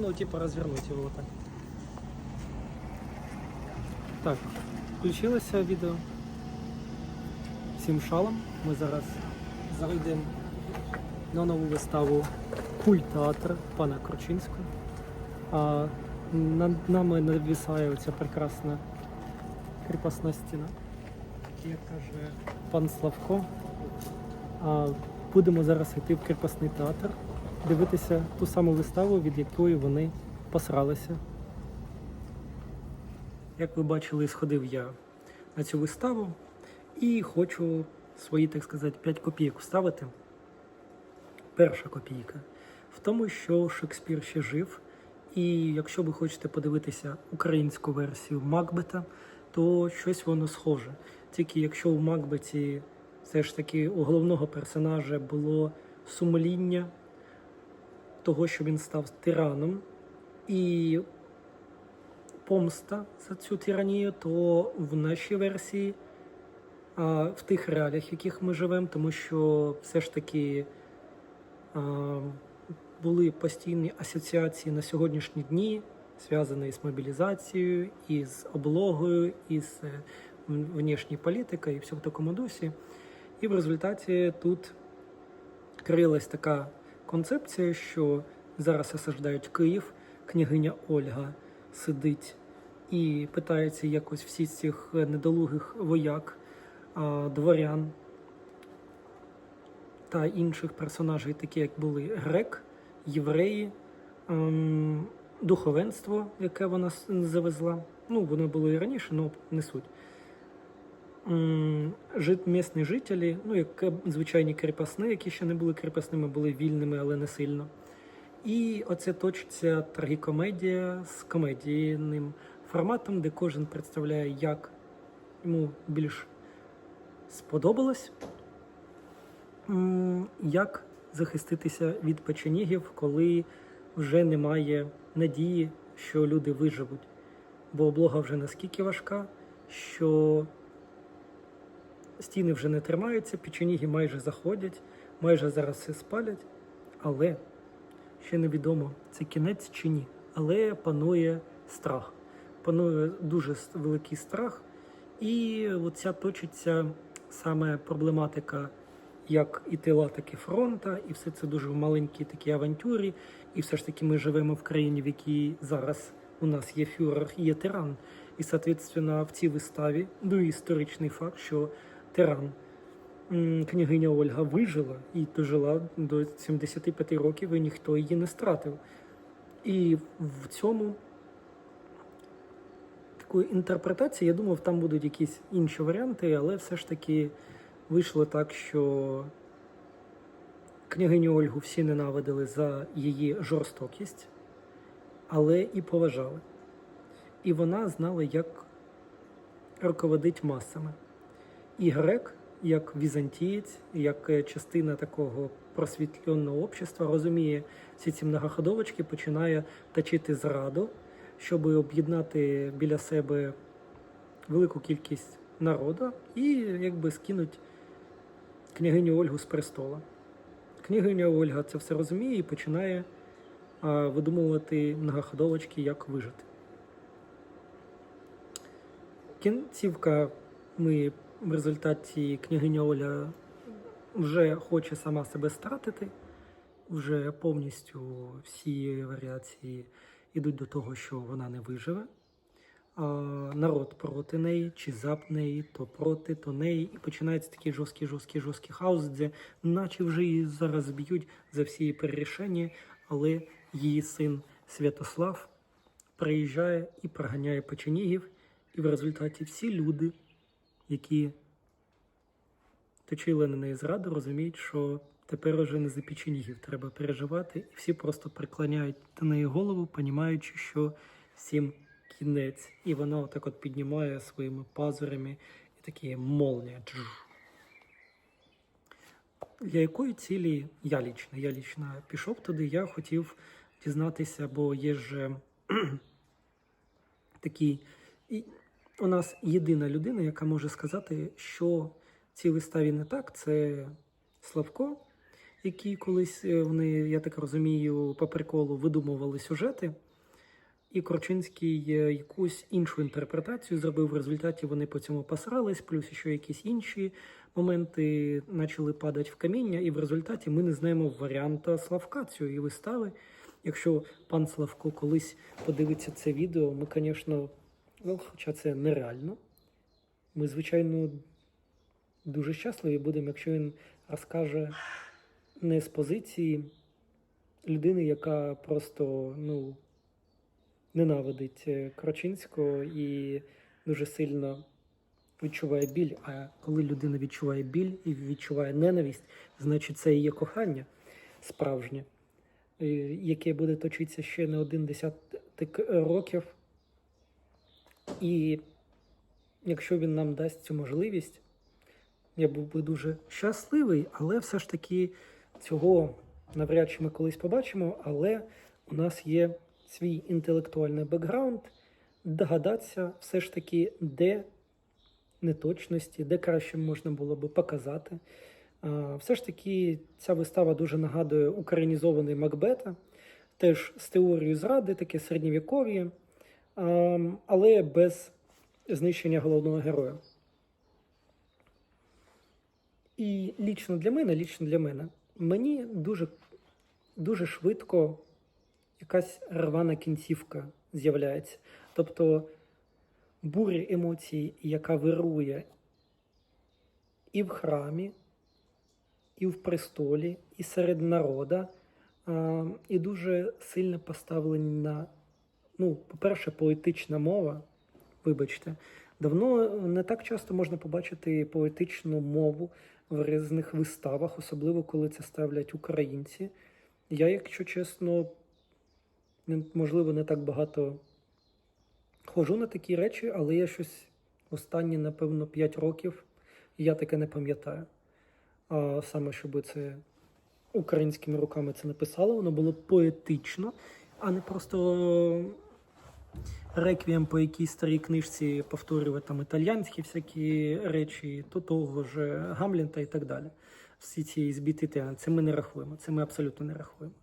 ну, типа развернуть его вот так. Так, включилося відео. Всім шалом. Ми зараз зайдемо на нову виставу Культ-театр пана Кручинського. А над нами навісає оця прекрасна кріпосна стіна. Як каже пан Славко. А будемо зараз йти в кріпосний театр, дивитися ту саму виставу, від якої вони посралися. Як ви бачили, сходив я на цю виставу і хочу свої, так сказати, 5 копійок вставити. Перша копійка в тому, що Шекспір ще жив. І якщо ви хочете подивитися українську версію Макбета, то щось воно схоже. Тільки якщо у Макбеті все ж таки у головного персонажа було сумління того, що він став тираном, і помста за цю тиранію, то в нашій версії, а, в тих реаліях, в яких ми живемо, тому що все ж таки а, були постійні асоціації на сьогоднішні дні, зв'язані з мобілізацією, із облогою, із е, внішньою політикою і все в такому дусі. І в результаті тут крилась така концепція, що зараз осаждають Київ, княгиня Ольга сидить і питається якось всі цих недолугих вояк, дворян та інших персонажей, такі як були грек, євреї, ем, духовенство, яке вона завезла. Ну, вони були і раніше, але не суть. Місні жителі, ну, як звичайні кріпосні, які ще не були кріпосними, були вільними, але не сильно. І оце точиться трагікомедія з комедійним форматом, де кожен представляє, як йому більш сподобалось, як захиститися від печенігів, коли вже немає надії, що люди виживуть. Бо облога вже наскільки важка, що стіни вже не тримаються, печеніги майже заходять, майже зараз все спалять, але ще невідомо, це кінець чи ні. Але панує страх. Панує дуже великий страх, і оця точиться саме проблематика як і тила, так і фронта, і все це дуже в маленькій такій авантюрі. І все ж таки ми живемо в країні, в якій зараз у нас є фюрер, є тиран. І, соответственно, в цій виставі, ну і історичний факт, що тиран, княгиня Ольга вижила і дожила до 75 років, і ніхто її не стратив. І в цьому такої інтерпретації, я думав, там будуть якісь інші варіанти, але все ж таки вийшло так, що княгиню Ольгу всі ненавидили за її жорстокість, але і поважали. І вона знала, як руководить масами. І грек, як візантієць, як е, частина такого просвітленого общества, розуміє всі ці многоходовочки, починає точити зраду, щоб об'єднати біля себе велику кількість народу і якби скинуть княгиню Ольгу з престола. Княгиня Ольга це все розуміє і починає а, видумувати многоходовочки, як вижити. Кінцівка ми в результаті княгиня Оля вже хоче сама себе стратити, вже повністю всі варіації йдуть до того, що вона не виживе. А, народ проти неї, чи за неї, то проти, то неї. І починається такий жорсткий, жорсткий, жорсткий хаос, де наче вже її зараз б'ють за всі її перерішення, але її син Святослав приїжджає і проганяє печенігів, і в результаті всі люди, які точили на неї зраду, розуміють, що тепер уже не за печенігів треба переживати, і всі просто приклоняють до неї голову, понімаючи, що всім кінець. І вона отак от піднімає своїми пазурями і такі молнія. Джж. Для якої цілі я лічно? Я лічно пішов туди, я хотів дізнатися, бо є ж такий. І у нас єдина людина, яка може сказати, що цій виставі не так, це Славко, які колись е, вони, я так розумію, по приколу видумували сюжети. І Корчинський е, якусь іншу інтерпретацію зробив. В результаті вони по цьому посрались, плюс ще якісь інші моменти почали падати в каміння, і в результаті ми не знаємо варіанта Славка цієї вистави. Якщо пан Славко колись подивиться це відео, ми, звісно, ну, хоча це нереально. Ми, звичайно, дуже щасливі будемо, якщо він розкаже не з позиції людини, яка просто, ну ненавидить е, Крочинського і дуже сильно відчуває біль. А коли людина відчуває біль і відчуває ненависть, значить це є кохання справжнє, е, яке буде точитися ще не один десяток років. І якщо він нам дасть цю можливість, я був би дуже щасливий, але все ж таки цього навряд чи ми колись побачимо, але у нас є свій інтелектуальний бекграунд, догадатися все ж таки, де неточності, де краще можна було би показати. Все ж таки, ця вистава дуже нагадує українізований Макбета, теж з теорією зради, таке середньовіков'я, але без знищення головного героя. І лічно для мене, лічно для мене, мені дуже, дуже швидко якась рвана кінцівка з'являється. Тобто буря емоцій, яка вирує і в храмі, і в престолі, і серед народа, і дуже сильно поставлені на, ну, по-перше, поетична мова. Вибачте, давно не так часто можна побачити поетичну мову в різних виставах, особливо коли це ставлять українці. Я, якщо чесно, можливо, не так багато ходжу на такі речі, але я щось останні, напевно, 5 років я таке не пам'ятаю. А саме, щоб це українськими руками це написало, воно було поетично, а не просто реквієм по якійсь старій книжці повторювати там італіянські всякі речі, то того ж Гамлінта і так далі. Всі ці збіти теми. Це ми не рахуємо. Це ми абсолютно не рахуємо.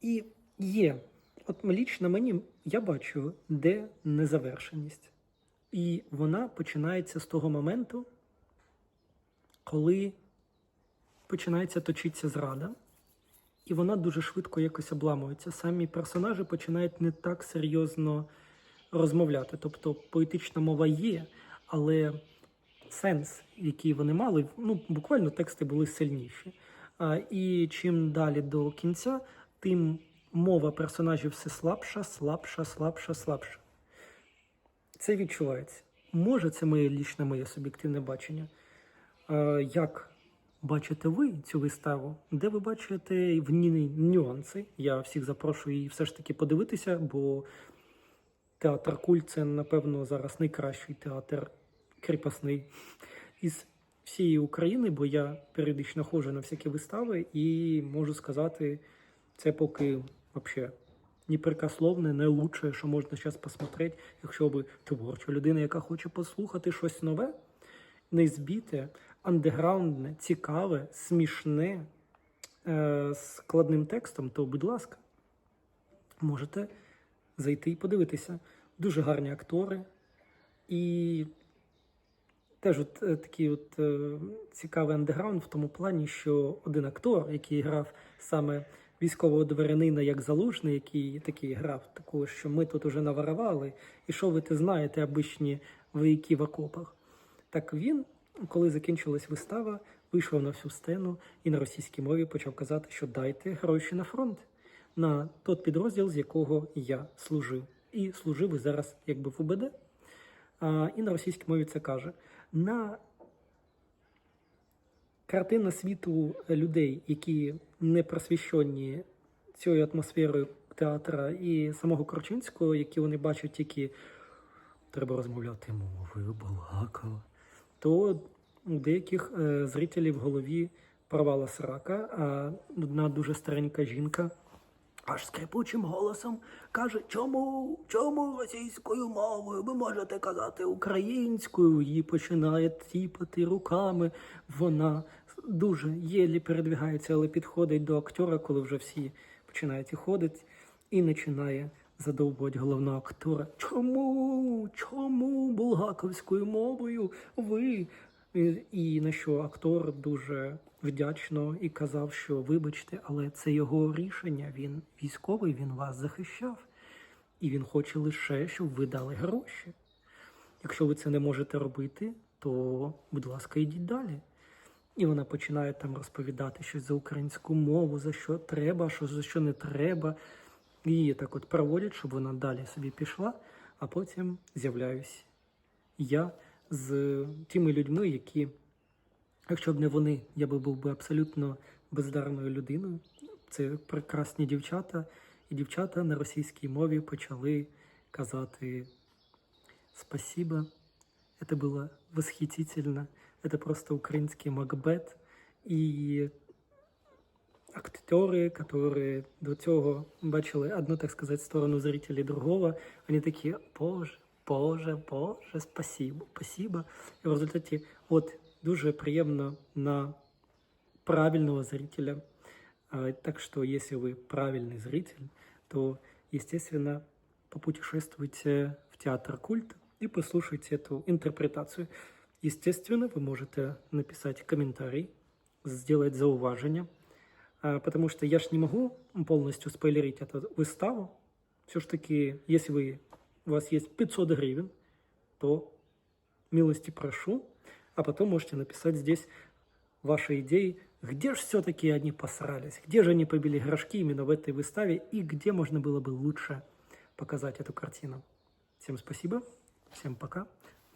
І є, от лічно мені я бачу, де незавершеність. І вона починається з того моменту, коли починається точитися зрада, і вона дуже швидко якось обламується. Самі персонажі починають не так серйозно розмовляти. Тобто поетична мова є, але сенс, який вони мали, ну буквально тексти були сильніші. А, і чим далі до кінця, тим мова персонажів все слабша, слабша, слабша, слабша. Це відчувається. Може, це моє лічне моє суб'єктивне бачення. Як бачите ви цю виставу? Де ви бачите в ній нюанси? Я всіх запрошую її все ж таки подивитися, бо театр куль це, напевно, зараз найкращий театр кріпосний із всієї України, бо я періодично ходжу на всякі вистави і можу сказати, це поки взагалі непрекословне, найлучше, що можна зараз посмотрети, якщо ви творча людина, яка хоче послухати щось нове, не збіте, андеграундне, цікаве, смішне, е, складним текстом, то, будь ласка, можете зайти і подивитися. Дуже гарні актори. І теж от е, такий от е, цікавий андеграунд в тому плані, що один актор, який грав саме військового дворянина як залужний, який такий грав, такого, що ми тут уже наварували, і що ви те знаєте, обичні вояки в окопах. Так він, коли закінчилась вистава, вийшов на всю сцену і на російській мові почав казати, що дайте гроші на фронт, на тот підрозділ, з якого я служив. І служив і зараз якби в УБД. А, і на російській мові це каже. На картина світу людей, які не просвіщені цією атмосферою театра і самого Корчинського, які вони бачать тільки треба розмовляти мовою балакала, то у деяких е, зрителів в голові провала срака, а одна дуже старенька жінка аж скрипучим голосом каже, чому, чому російською мовою ви можете казати українською? Її починає тіпати руками. Вона дуже єлі передвигається, але підходить до актора, коли вже всі починають ходити, і починає задовбувати головного актора. Чому? Чому булгаковською мовою ви? І, на що актор дуже вдячно і казав, що вибачте, але це його рішення. Він військовий, він вас захищав. І він хоче лише, щоб ви дали гроші. Якщо ви це не можете робити, то, будь ласка, йдіть далі. І вона починає там розповідати щось за українську мову, за що треба, що за що не треба. Її так от проводять, щоб вона далі собі пішла, а потім з'являюсь я з тими людьми, які, якщо б не вони, я би був би абсолютно бездарною людиною. Це прекрасні дівчата, і дівчата на російській мові почали казати спасибо. Это было восхитительно. Это просто украинский Макбет. І актери, які до цього бачили одну, так сказати, сторону зрителей другого, вони такі, боже, боже, боже, спасибо, спасибо. І в результаті, от, дуже приємно на правильного зрителя. А, Так что, если вы правильный зритель, то, естественно, попутешествуйте в театр культа и послушайте эту интерпретацию. Естественно, вы можете написать комментарий, сделать зауважение, а, потому что я ж не могу полностью спойлерить эту выставу. Все ж таки, если вы, у вас есть 500 гривен, то милости прошу, а потом можете написать здесь ваши идеи, где же все-таки они посрались, где же они побили горшки именно в этой выставе и где можно было бы лучше показать эту картину. Всем спасибо, всем пока.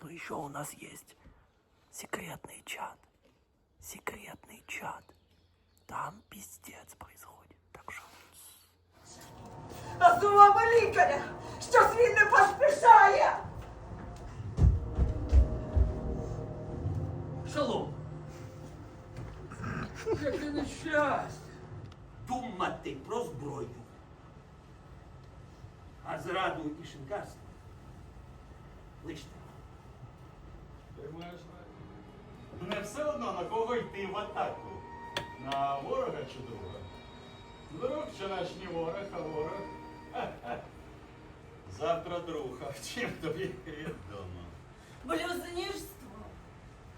Но еще у нас есть секретный чат. Секретный чат. Там пиздец происходит. А словами лікаря, щось він не поспішає. Шалом. Яке нещастя. Думати про зброю. А зраду і шинкарство. Лиште. Ти маєш рацію. Не все одно на кого йти в атаку. На ворога чи друга. Друг чи наш не ворог, а ворог. Завтра друг, а втім тобі відомо. Блюзнірство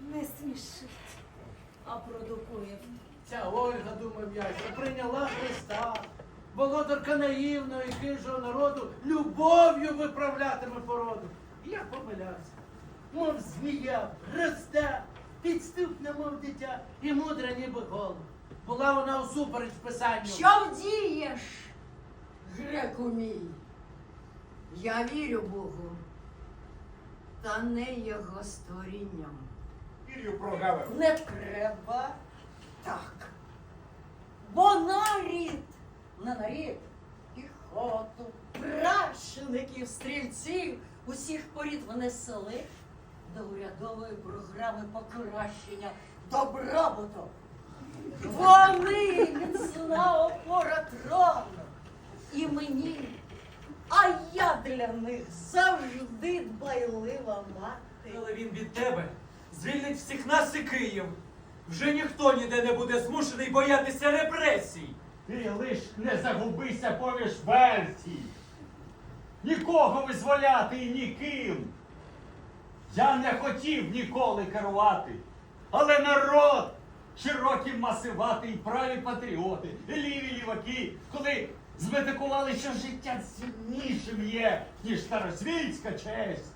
не смішить, а продукує. Ця Ольга, думав я, що прийняла Христа, володарка наївного і хижого народу, любов'ю виправлятиме породу. І Я помилявся. Мов змія, росте, підступна, мов дитя, і мудра, ніби голуб. Була вона усупереч писанню. Що вдієш, греку мій? Я вірю Богу, та не його створінням. Вірю прогавив. Не треба так. Бо нарід, не нарід, піхоту, пращеників, стрільців, усіх порід внесли до урядової програми покращення добробуту. Вони міцна опора трону. І мені, а я для них завжди дбайлива мати. Але він від тебе звільнить всіх нас і Київ. Вже ніхто ніде не буде змушений боятися репресій. Ти лиш не загубися поміж версій. Нікого визволяти і ніким. Я не хотів ніколи керувати. Але народ широкі масивати і праві патріоти, і ліві ліваки, коли зметикували, що життя ціннішим є, ніж старосвітська честь.